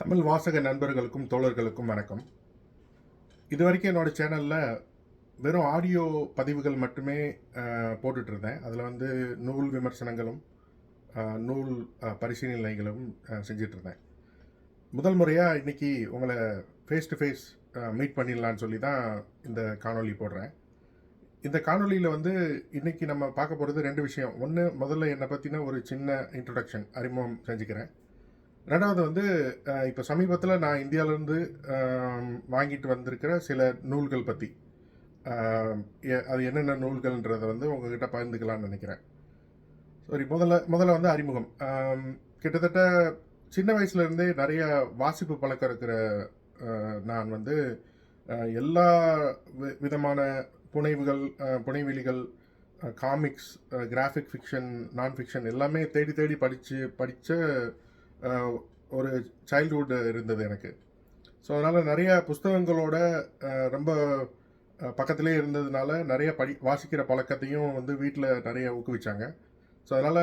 தமிழ் வாசக நண்பர்களுக்கும் தோழர்களுக்கும் வணக்கம். இது வரைக்கும் என்னோட சேனலில் வெறும் ஆடியோ பதிவுகள் மட்டுமே போட்டுட்ருந்தேன் அதில் வந்து நூல் விமர்சனங்களும் நூல் பரிசீலனைகளும் செஞ்சிட்ருந்தேன் முதல் முறையாக இன்னைக்கு உங்களை ஃபேஸ் டு ஃபேஸ் மீட் பண்ணிடலான்னு சொல்லி தான் இந்த காணொளி போடுறேன். இந்த காணொளியில் வந்து இன்னைக்கு நம்ம பார்க்க போகிறது ரெண்டு விஷயம். ஒன்று முதல்ல என்னை பற்றின ஒரு சின்ன இன்ட்ரொடக்ஷன் அறிமுகம் செஞ்சுக்கிறேன். ரெண்டாவது வந்து இப்போ சமீபத்தில் நான் இந்தியாவிலேருந்து வாங்கிட்டு வந்திருக்கிற சில நூல்கள் பற்றி அது என்னென்ன நூல்கள்ன்றதை வந்து உங்ககிட்ட பகிர்ந்துக்கலாம்னு நினைக்கிறேன். சரி முதல்ல முதல்ல வந்து அறிமுகம். கிட்டத்தட்ட சின்ன வயசுலேருந்தே நிறைய வாசிப்பு பழக்கம் இருக்கிற நான் வந்து எல்லா வி- விதமான புனைவுகள் புனைவெளிகள் comics graphic fiction non fiction எல்லாமே தேடி தேடி படித்து படித்த ஒரு சைல்டுஹுட் இருந்தது எனக்கு. ஸோ அதனால் நிறைய புஸ்தகங்களோட ரொம்ப பக்கத்திலே இருந்ததுனால நிறைய படி வாசிக்கிற பழக்கத்தையும் வந்து வீட்டில் நிறைய ஊக்குவிச்சாங்க. ஸோ அதனால்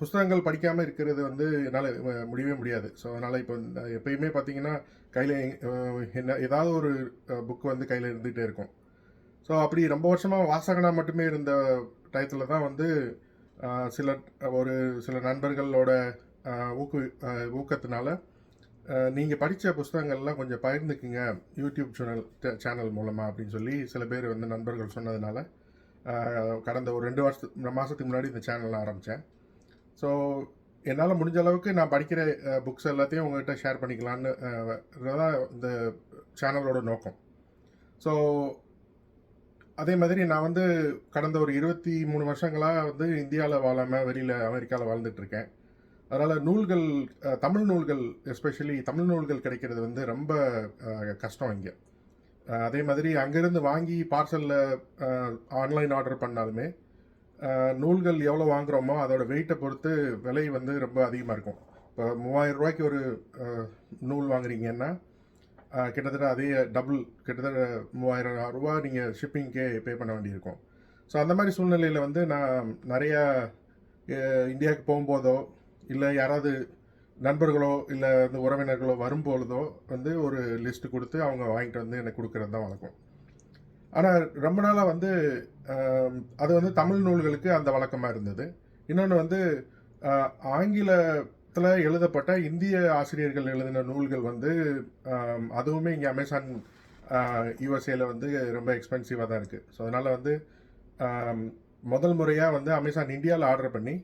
புஸ்தகங்கள் படிக்காமல் இருக்கிறது வந்து என்னால் முடியவே முடியாது. ஸோ அதனால் இப்போ எப்பயுமே பார்த்தீங்கன்னா கையில் என்ன ஏதாவது ஒரு புக் வந்து கையில் இருந்துகிட்டே இருக்கும். ஸோ அப்படி ரொம்ப வருஷமாக வாசகனாக மட்டுமே இருந்த டயத்தில் தான் வந்து சில ஒரு சில நண்பர்களோட ஊக்கு ஊக்கத்தினால நீங்கள் படித்த புஸ்தகங்கள்லாம் கொஞ்சம் பகிர்ந்துக்குங்க. யூடியூப் சேனல் சேனல் மூலமாக அப்படின்னு சொல்லி சில பேர் வந்து நண்பர்கள் சொன்னதுனால கடந்த ஒரு ரெண்டு வருஷத்து மாதத்துக்கு முன்னாடி இந்த சேனல் ஆரம்பித்தேன் ஸோ என்னால் முடிஞ்ச அளவுக்கு நான் படிக்கிற புக்ஸ் எல்லாத்தையும் உங்கள்கிட்ட ஷேர் பண்ணிக்கலான்னு தான் இந்த சேனலோட நோக்கம். ஸோ அதே மாதிரி நான் வந்து கடந்த ஒரு இருபத்தி மூணு வருஷங்களாக வந்து இந்தியாவில் வாழாமல் வெளியில் அமெரிக்காவில் வாழ்ந்துட்டு இருக்கேன். அதனால் நூல்கள் தமிழ் நூல்கள் எஸ்பெஷலி தமிழ் நூல்கள் கிடைக்கிறது வந்து ரொம்ப கஷ்டம் இங்கே. அதே மாதிரி அங்கேருந்து வாங்கி பார்சலில் ஆன்லைன் ஆர்டர் பண்ணாலுமே நூல்கள் எவ்வளோ வாங்குறோமோ அதோட வெயிட்டை பொறுத்து விலை வந்து ரொம்ப அதிகமாக இருக்கும். இப்போ மூவாயிரம் ரூபாய்க்கு ஒரு நூல் வாங்குறீங்கன்னா கிட்டத்தட்ட அதே டபுள் கிட்டத்தட்ட மூவாயிரம் ரூபா நீங்கள் ஷிப்பிங்க்கே பே பண்ண வேண்டியிருக்கும். ஸோ அந்த மாதிரி சூழ்நிலையில் வந்து நான் நிறையா இந்தியாவுக்கு போகும்போதோ இல்லை யாராவது நண்பர்களோ இல்லை வந்து உறவினர்களோ வரும்பொழுதோ வந்து ஒரு லிஸ்ட் கொடுத்து அவங்க வாங்கிட்டு வந்து எனக்கு கொடுக்கறது தான் வழக்கம். ஆனால் ரொம்ப நாளாக வந்து அது வந்து தமிழ் நூல்களுக்கு அந்த வழக்கமாக இருந்தது. இன்னொன்று வந்து ஆங்கிலத்தில் எழுதப்பட்ட இந்திய ஆசிரியர்கள் எழுதின நூல்கள் வந்து அதுவுமே இங்கே அமேசான் யூஎஸ்ஏல வந்து ரொம்ப எக்ஸ்பென்சிவாக தான் இருக்குது ஸோ அதனால் வந்து முதல் முறையாக வந்து அமேசான் இந்தியாவில் ஆர்டர் பண்ணி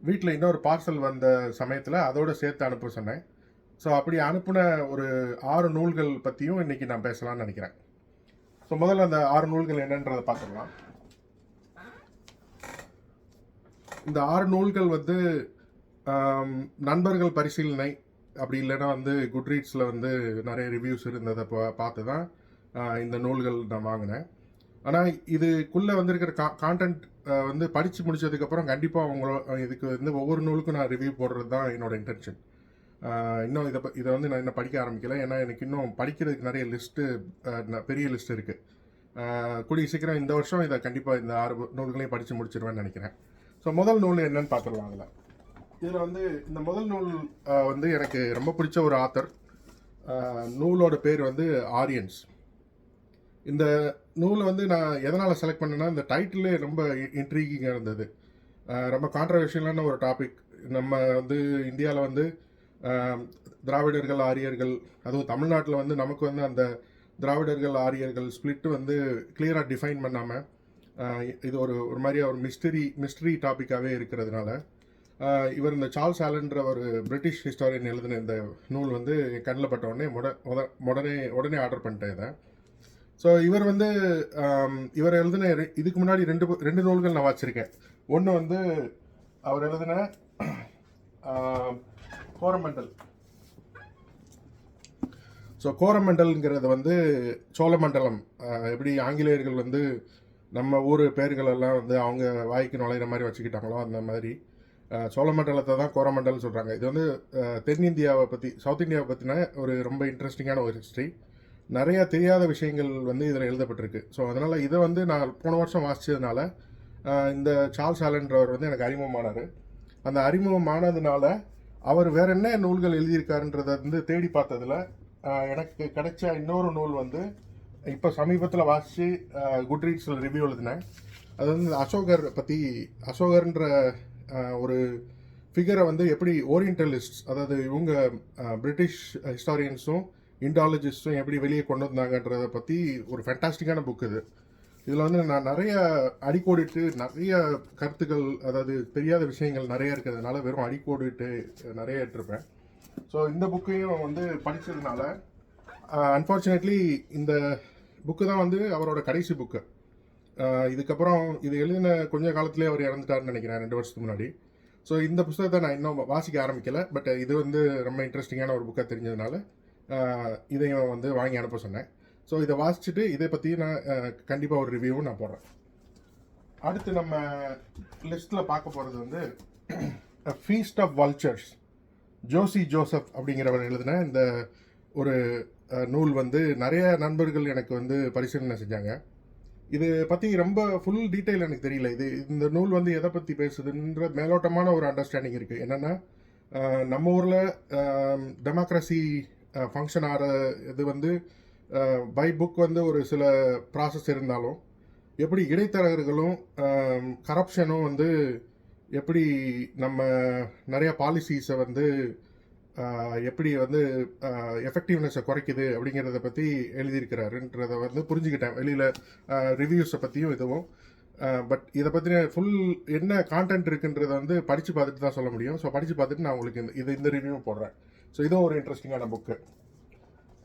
வீட்டில் இன்னொரு பார்சல் வந்த சமயத்தில் அதோடு சேர்த்து அனுப்ப சொன்னேன். ஸோ அப்படி அனுப்புன ஒரு ஆறு நூல்கள் பற்றியும் இன்றைக்கி நான் பேசலாம்னு நினைக்கிறேன். ஸோ முதல்ல அந்த ஆறு நூல்கள் என்னன்றதை பார்த்துடலாம் இந்த ஆறு நூல்கள் வந்து நண்பர்கள் பரிசீலனை அப்படி இல்லைன்னா வந்து குட்ரீட்ஸில் வந்து நிறைய ரிவ்யூஸ் இருந்ததை பா பார்த்து தான் இந்த நூல்கள் நான் வாங்கினேன். ஆனால் இதுக்குள்ளே வந்திருக்கிற கா கான்டென்ட் வந்து படித்து முடிச்சதுக்கப்புறம் கண்டிப்பாக அவங்களோ இதுக்கு வந்து ஒவ்வொரு நூலுக்கும் நான் ரிவ்யூ போடுறது தான் என்னோட இன்டென்ஷன் இன்னும் இதை இதை வந்து நான் இன்னும் படிக்க ஆரம்பிக்கல. ஏன்னா எனக்கு இன்னும் படிக்கிறதுக்கு நிறைய லிஸ்ட்டு பெரிய லிஸ்ட் இருக்குது கூடிய சீக்கிரம் இந்த வருஷம் இதை கண்டிப்பாக இந்த ஆறு நூல்களையும் படித்து முடிச்சிருவேன்னு நினைக்கிறேன். ஸோ முதல் நூல் என்னன்னு பார்த்துடலாம் அதில். இதில் வந்து இந்த முதல் நூல் வந்து எனக்கு ரொம்ப பிடிச்ச ஒரு ஆத்தர். நூலோட பேர் வந்து ஆரியன்ஸ். இந்த நூலை வந்து நான் எதனால் செலக்ட் பண்ணேன்னா இந்த டைட்டிலே ரொம்ப இன்ட்ரீகிங்காக இருந்தது. ரொம்ப கான்ட்ரவர்ஷியலான ஒரு டாபிக் நம்ம வந்து இந்தியாவில் வந்து திராவிடர்கள் ஆரியர்கள் அதுவும் தமிழ்நாட்டில் வந்து நமக்கு வந்து அந்த திராவிடர்கள் ஆரியர்கள் ஸ்பிளிட் வந்து கிளியராக டிஃபைன் பண்ணாமல் இது ஒரு ஒரு மாதிரி ஒரு மிஸ்டரி மிஸ்டரி டாப்பிக்காகவே இருக்கிறதுனால இவர் இந்த சார்ல்ஸ் ஆலன்ற ஒரு பிரிட்டிஷ் ஹிஸ்டாரியன் எழுதின இந்த நூல் வந்து கண்ணில் பட்ட உடனே முட முத- உடனே உடனே ஆர்டர் பண்ணிட்டேன் இதை. ஸோ இவர் வந்து இவர் எழுதின இதுக்கு முன்னாடி ரெண்டு ரெண்டு நூல்கள் நான் வாச்சிருக்கேன் ஒன்று வந்து அவர் எழுதின கோரமண்டல். ஸோ கோரமண்டல்ங்கிறது வந்து சோழமண்டலம். எப்படி ஆங்கிலேயர்கள் வந்து நம்ம ஊர் பேர்கள் எல்லாம் வந்து அவங்க வாய்க்கு நுழையிற மாதிரி வச்சுக்கிட்டாங்களோ அந்த மாதிரி. சோழமண்டலத்தை தான் கோரமண்டல்னு சொல்கிறாங்க இது வந்து தென்னிந்தியாவை பற்றி சவுத் இந்தியாவை பற்றின ஒரு ரொம்ப இன்ட்ரெஸ்டிங்கான ஒரு ஹிஸ்ட்ரி நிறைய தெரியாத விஷயங்கள் வந்து இதில் எழுதப்பட்டிருக்கு. ஸோ அதனால் இதை வந்து நான் போன வருஷம் வாசிச்சதுனால இந்த சார்ல்ஸ் ஆலன்றவர் வந்து எனக்கு அறிமுகமானார். அந்த அறிமுகமானதுனால அவர் வேற என்ன நூல்கள் எழுதியிருக்காருன்றத வந்து தேடி பார்த்ததுல எனக்கு கிடைச்ச இன்னொரு நூல் வந்து இப்போ சமீபத்தில் வாசித்து குட் ரீட்ஸில் ரிவ்யூ எழுதினேன். அது வந்து அசோகர் பற்றி அசோகர்ன்ற ஒரு ஃபிகரை வந்து எப்படி ஓரியன்டலிஸ்ட் அதாவது இவங்க பிரிட்டிஷ் ஹிஸ்டாரியன்ஸும் இண்டாலஜிஸ்ட்டும் எப்படி வெளியே கொண்டு வந்தாங்கன்றதை பற்றி ஒரு ஃபேண்டாஸ்டிக்கான புக் இது. இதில் வந்து நான் நிறைய அடிக்கோடிட்டு நிறைய கருத்துக்கள் அதாவது தெரியாத விஷயங்கள் நிறைய இருக்கிறதுனால வெறும் அடிக்கோடிட்டு நிறைய எடுத்திருப்பேன். ஸோ இந்த புக்கையும் வந்து படித்ததுனால அன்ஃபார்ச்சுனேட்லி இந்த புக்கு தான் வந்து அவரோட கடைசி புக்கு இதுக்கப்புறம் இது எழுதின கொஞ்ச காலத்திலே அவர் இறந்துட்டாருன்னு நினைக்கிறேன் ரெண்டு வருஷத்துக்கு முன்னாடி. ஸோ இந்த புத்தகத்தை நான் இன்னும் வாசிக்க ஆரம்பிக்கலை பட் இது வந்து ரொம்ப இன்ட்ரெஸ்டிங்கான ஒரு புக்காக தெரிஞ்சதுனால இதையும் வந்து வாங்கி அனுப்ப சொன்னேன். ஸோ இதை வாசிச்சுட்டு இதை பற்றி நான் கண்டிப்பாக ஒரு ரிவ்யூவும் நான் போடுறேன். அடுத்து நம்ம லிஸ்ட்டில் பார்க்க போகிறது வந்து feast of vultures Josy Joseph அப்படிங்கிறவர் எழுதின இந்த ஒரு நூல் வந்து நிறைய நண்பர்கள் எனக்கு வந்து பரிசீலனை செஞ்சாங்க. இது பற்றி ரொம்ப ஃபுல் டீட்டெயில் எனக்கு தெரியல. இது இந்த நூல் வந்து எதை பற்றி பேசுதுன்ற மேலோட்டமான ஒரு அண்டர்ஸ்டாண்டிங் இருக்குது என்னென்னா நம்ம ஊரில் டெமோக்ரஸி ஃபங்க்ஷன் ஆகிற இது வந்து பை புக் வந்து ஒரு சில ப்ராசஸ் இருந்தாலும் எப்படி இடைத்தரகர்களும் கரப்ஷனும் வந்து எப்படி நம்ம நிறைய பாலிசிஸை வந்து எப்படி வந்து எஃபெக்டிவ்னஸை குறைக்குது அப்படிங்கிறத பற்றி எழுதியிருக்கிறாருன்றதை வந்து புரிஞ்சுக்கிட்டேன். வெளியில் ரிவ்யூஸை பற்றியும் இதுவும். பட் இதை பற்றின ஃபுல் என்ன கான்டென்ட் இருக்குன்றதை வந்து படித்து பார்த்துட்டு தான் சொல்ல முடியும். ஸோ படித்து பார்த்துட்டு நான் உங்களுக்கு இந்த இது இந்த ரிவ்யூ போடுறேன். ஸோ இதுவும் ஒரு இன்ட்ரெஸ்டிங்கான புக்கு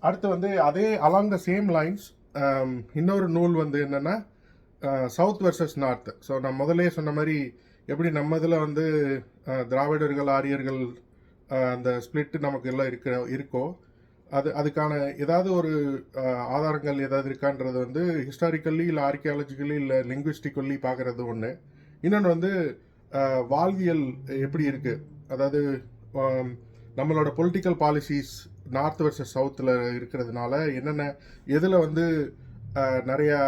அடுத்து வந்து அதே அலாங் த சேம் லைன்ஸ் இன்னொரு நூல் வந்து என்னென்னா சவுத் வெர்சஸ் நார்த் ஸோ நான் முதலே சொன்ன மாதிரி எப்படி நம்ம இதில் வந்து uh, திராவிடர்கள் ஆரியர்கள் uh, அந்த ஸ்பிளிட்டு நமக்கு எல்லாம் இருக்க இருக்கோ அது அதுக்கான ஏதாவது ஒரு uh, ஆதாரங்கள் ஏதாவது இருக்கான்றது வந்து ஹிஸ்டாரிக்கல்லி இல்லை ஆர்கியாலஜிக்கலி இல்லை லிங்குவிஸ்டிக்கல்லி பார்க்குறது ஒன்று இன்னொன்று வந்து வாழ்வியல் எப்படி இருக்குது அதாவது um, நம்மளோட பொலிட்டிக்கல் பாலிசிஸ் நார்த் வெர்சஸ் சவுத்தில் இருக்கிறதுனால என்னென்ன எதில் வந்து நிறையா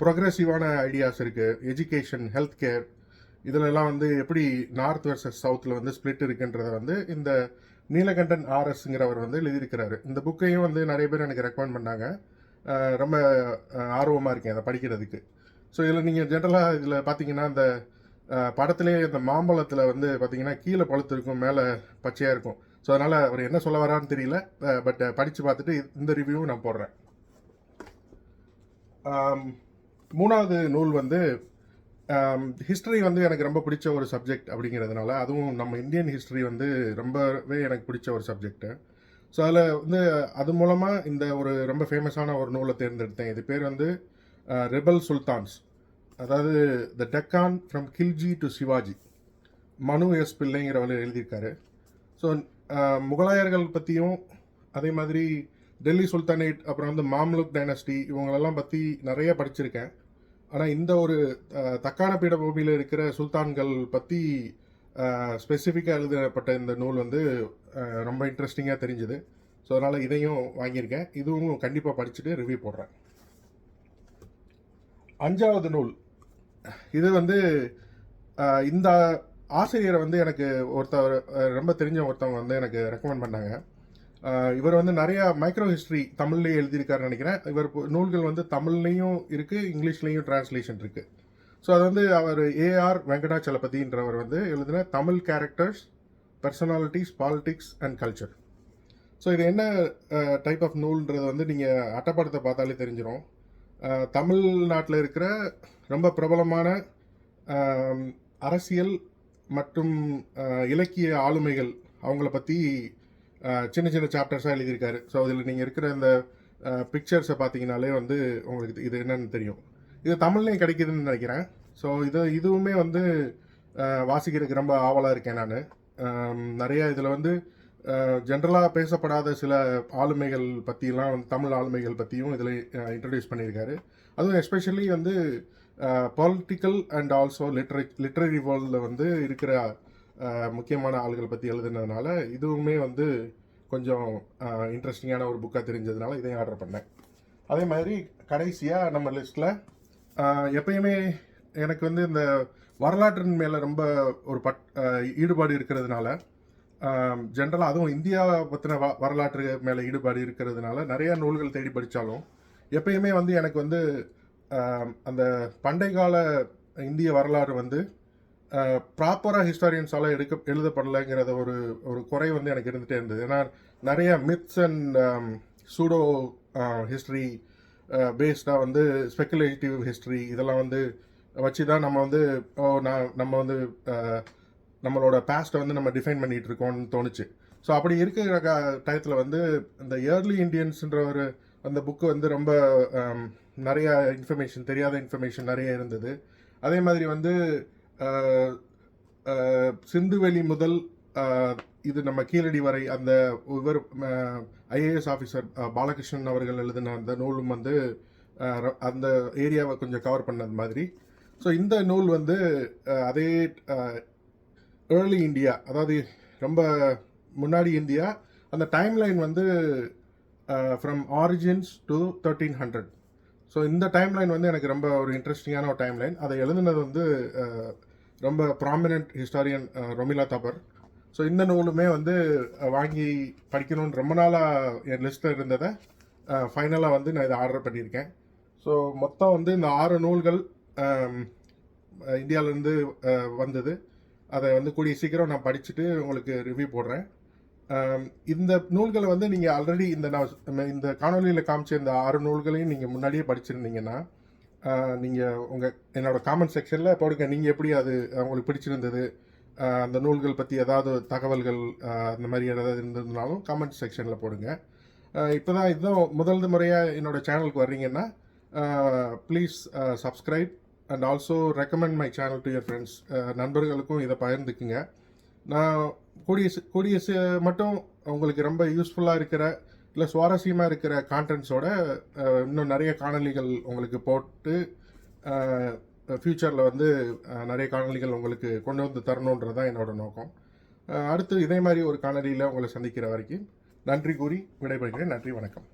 ப்ரொக்ரெசிவான ஐடியாஸ் இருக்குது எஜுகேஷன் ஹெல்த் கேர் இதிலெல்லாம் வந்து எப்படி நார்த் வெர்சஸ் சவுத்தில் வந்து ஸ்ப்ளிட் இருக்குன்றத வந்து இந்த நீலகண்டன் ஆர்எஸ்ங்கிறவர் வந்து எழுதியிருக்கிறாரு. இந்த புக்கையும் வந்து நிறைய பேர் எனக்கு ரெக்கமெண்ட் பண்ணாங்க. ரொம்ப ஆர்வமாக இருக்கேன் அதை படிக்கிறதுக்கு. ஸோ இதில் நீங்கள் ஜென்ரலாக இதில் பார்த்தீங்கன்னா இந்த படத்துலேயே படத்திலே இந்த மாம்பழத்தில் வந்து பார்த்தீங்கன்னா கீழே பழுத்து இருக்கும் மேலே பச்சையாக இருக்கும். ஸோ அதனால் அவர் என்ன சொல்ல வரான்னு தெரியல. பட் படித்து பார்த்துட்டு இந்த ரிவ்யூவும் நான் போடுறேன். மூணாவது நூல் வந்து ஹிஸ்டரி வந்து எனக்கு ரொம்ப பிடிச்ச ஒரு சப்ஜெக்ட் அப்படிங்கிறதுனால அதுவும் நம்ம இந்தியன் ஹிஸ்ட்ரி வந்து ரொம்பவே எனக்கு பிடிச்ச ஒரு சப்ஜெக்ட்டு ஸோ அதில் வந்து அது மூலமாக இந்த ஒரு ரொம்ப ஃபேமஸான ஒரு நூலை தேர்ந்தெடுத்தேன். இது பேர் வந்து ரெபல் சுல்தான்ஸ் அதாவது the Deccan from Khilji to Shivaji Manu S பிள்ளைங்கிறவர் எழுதியிருக்காரு. ஸோ முகலாயர்கள் பற்றியும் அதே மாதிரி டெல்லி சுல்தானேட் அப்புறம் வந்து மாம்லுக் டைனஸ்டி இவங்களெல்லாம் பற்றி நிறைய படிச்சிருக்கேன். ஆனால் இந்த ஒரு தக்கான பீடபூமியில் இருக்கிற சுல்தான்கள் பற்றி ஸ்பெசிஃபிக்காக எழுதப்பட்ட இந்த நூல் வந்து ரொம்ப இன்ட்ரெஸ்டிங்காக தெரிஞ்சுது. ஸோ அதனால் இதையும் வாங்கியிருக்கேன். இதுவும் கண்டிப்பாக படிச்சுட்டு ரிவ்யூ போடுறேன். அஞ்சாவது நூல். இது வந்து இந்த ஆசிரியரை வந்து எனக்கு ஒருத்தவர் ரொம்ப தெரிஞ்ச ஒருத்தவங்க வந்து எனக்கு ரெக்கமெண்ட் பண்ணாங்க. இவர் வந்து நிறையா மைக்ரோ ஹிஸ்ட்ரி தமிழ்லேயே எழுதியிருக்காருன்னு நினைக்கிறேன். இவர் நூல்கள் வந்து தமிழ்லேயும் இருக்குது இங்கிலீஷ்லேயும் டிரான்ஸ்லேஷன் இருக்குது ஸோ அது வந்து அவர் ஏஆர் வெங்கடாச்சலபதின்றவர் வந்து எழுதின Tamil characters personalities politics and culture so இது என்ன டைப் ஆஃப் நூல்ன்றது வந்து நீங்கள் அட்டப்படத்தை பார்த்தாலே தெரிஞ்சிடும் தமிழ்நாட்டில் இருக்கிற ரொம்ப பிரபலமான அரசியல் மற்றும் இலக்கிய ஆளுமைகள் அவங்கள பற்றி சின்ன சின்ன சாப்டர்ஸாக எழுதியிருக்காரு. ஸோ அதில் நீங்கள் இருக்கிற இந்த பிக்சர்ஸை பார்த்தீங்கனாலே வந்து உங்களுக்கு இது- என்னன்னு தெரியும். இது தமிழ்லேயும் கிடைக்குதுன்னு நினைக்கிறேன். ஸோ இது இதுவுமே வந்து வாசிக்கிறதுக்கு ரொம்ப ஆவலாக இருக்கேன் நான். நிறையா இதில் வந்து ஜென்ரலாக பேசப்படாத சில ஆளுமைகள் பற்றிலாம் வந்து தமிழ் ஆளுமைகள் பற்றியும் இதில் இன்ட்ரடியூஸ் பண்ணியிருக்காரு. அதுவும் எஸ்பெஷலி வந்து பொலிட்டிக்கல் அண்ட் ஆல்சோ லிட்ரே லிட்ரரி வேர்ல்டில் வந்து இருக்கிற முக்கியமான ஆளுகள் பற்றி எழுதுனதுனால இதுவுமே வந்து கொஞ்சம் இன்ட்ரெஸ்டிங்கான ஒரு புக்காக தெரிஞ்சதுனால இதையும் ஆர்டர் பண்ணேன். அதே மாதிரி கடைசியாக நம்ம லிஸ்ட்டில் எப்பயுமே எனக்கு வந்து இந்த வரலாற்றின் மேலே ரொம்ப ஒரு பட் ஈடுபாடு இருக்கிறதுனால ஜென்ரலாக அதுவும் இந்தியா பற்றின வ வரலாற்று மேலே ஈடுபாடு இருக்கிறதுனால நிறையா நூல்கள் தேடி படித்தாலும் எப்பயுமே வந்து எனக்கு வந்து அந்த பண்டை கால இந்திய வரலாறு வந்து ப்ராப்பராக ஹிஸ்டாரியன்ஸால் எடுக்க எழுதப்படலைங்கிறத ஒரு ஒரு குறை வந்து எனக்கு இருந்துகிட்டே இருந்தது. ஏன்னா நிறைய மித்ஸ் அண்ட் சூடோ ஹிஸ்ட்ரி பேஸ்டாக வந்து ஸ்பெக்குலேட்டிவ் ஹிஸ்ட்ரி இதெல்லாம் வந்து வச்சு தான் நம்ம வந்து ஓ நான் நம்ம வந்து நம்மளோட பாஸ்ட்டை வந்து நம்ம டிஃபைன் பண்ணிகிட்டு இருக்கோம்னு தோணுச்சு. ஸோ அப்படி இருக்கிற டயத்தில் வந்து இந்த இயர்லி இந்தியன்ஸுன்ற ஒரு அந்த புக்கு வந்து ரொம்ப நிறையா இன்ஃபர்மேஷன் தெரியாத இன்ஃபர்மேஷன் நிறைய இருந்தது. அதே மாதிரி வந்து சிந்துவெளி முதல் இது நம்ம கீழடி வரை அந்த ஒவ்வொரு ஐஏஎஸ் ஆஃபீஸர் பாலகிருஷ்ணன் அவர்கள் எழுதின அந்த நூலும் வந்து அந்த ஏரியாவை கொஞ்சம் கவர் பண்ணது மாதிரி. ஸோ இந்த நூல் வந்து அதே ஏர்லி இந்தியா அதாவது ரொம்ப முன்னாடி இந்தியா அந்த டைம் லைன் வந்து from origins to thirteen hundred so இந்த டைம்லைன் வந்து எனக்கு ரொம்ப ஒரு இன்ட்ரெஸ்டிங்கான ஒரு டைம்லைன் அதை எழுதுனது வந்து ரொம்ப prominent historian Romila Thapar so இந்த நூலுமே வந்து வாங்கி படிக்கணும்னு ரொம்ப நாளாக என் லிஸ்ட்டில் இருந்ததை ஃபைனலாக வந்து நான் இதை ஆர்டர் பண்ணியிருக்கேன். ஸோ மொத்தம் வந்து இந்த ஆறு நூல்கள் இந்தியாவிலேருந்து வந்தது. அதை வந்து கூடிய சீக்கிரம் நான் படிச்சுட்டு உங்களுக்கு ரிவ்யூ போடுறேன். இந்த நூல்களை வந்து நீங்கள் ஆல்ரெடி இந்த நான் இந்த காணொலியில் காமிச்ச இந்த ஆறு நூல்களையும் நீங்கள் முன்னாடியே படிச்சிருந்தீங்கன்னா நீங்கள் உங்கள் என்னோடய காமெண்ட் செக்ஷனில் போடுங்க. நீங்கள் எப்படி அது உங்களுக்கு பிடிச்சிருந்தது அந்த நூல்கள் பற்றி ஏதாவது தகவல்கள் அந்த மாதிரி ஏதாவது இருந்ததுனாலும் காமெண்ட் செக்ஷனில் போடுங்க. இப்போ தான் இதுதான் முதல் முறையாக என்னோட சேனலுக்கு வர்றீங்கன்னா please subscribe and also recommend my channel to your friends நண்பர்களுக்கும் இதை பகிர்ந்துக்குங்க. நான் கூடிய கூடிய மட்டும் உங்களுக்கு ரொம்ப யூஸ்ஃபுல்லாக இருக்கிற இல்லை சுவாரஸ்யமாக இருக்கிற கான்டென்ட்ஸோட இன்னும் நிறைய காணொளிகள் உங்களுக்கு போட்டு ஃப்யூச்சரில் வந்து நிறைய காணொளிகள் உங்களுக்கு கொண்டு வந்து தரணுன்றது தான் என்னோடய நோக்கம் அடுத்து இதே மாதிரி ஒரு காணொலியில் உங்களை சந்திக்கிற வரைக்கும் நன்றி கூறி விடைபெறுகிறேன். நன்றி வணக்கம்.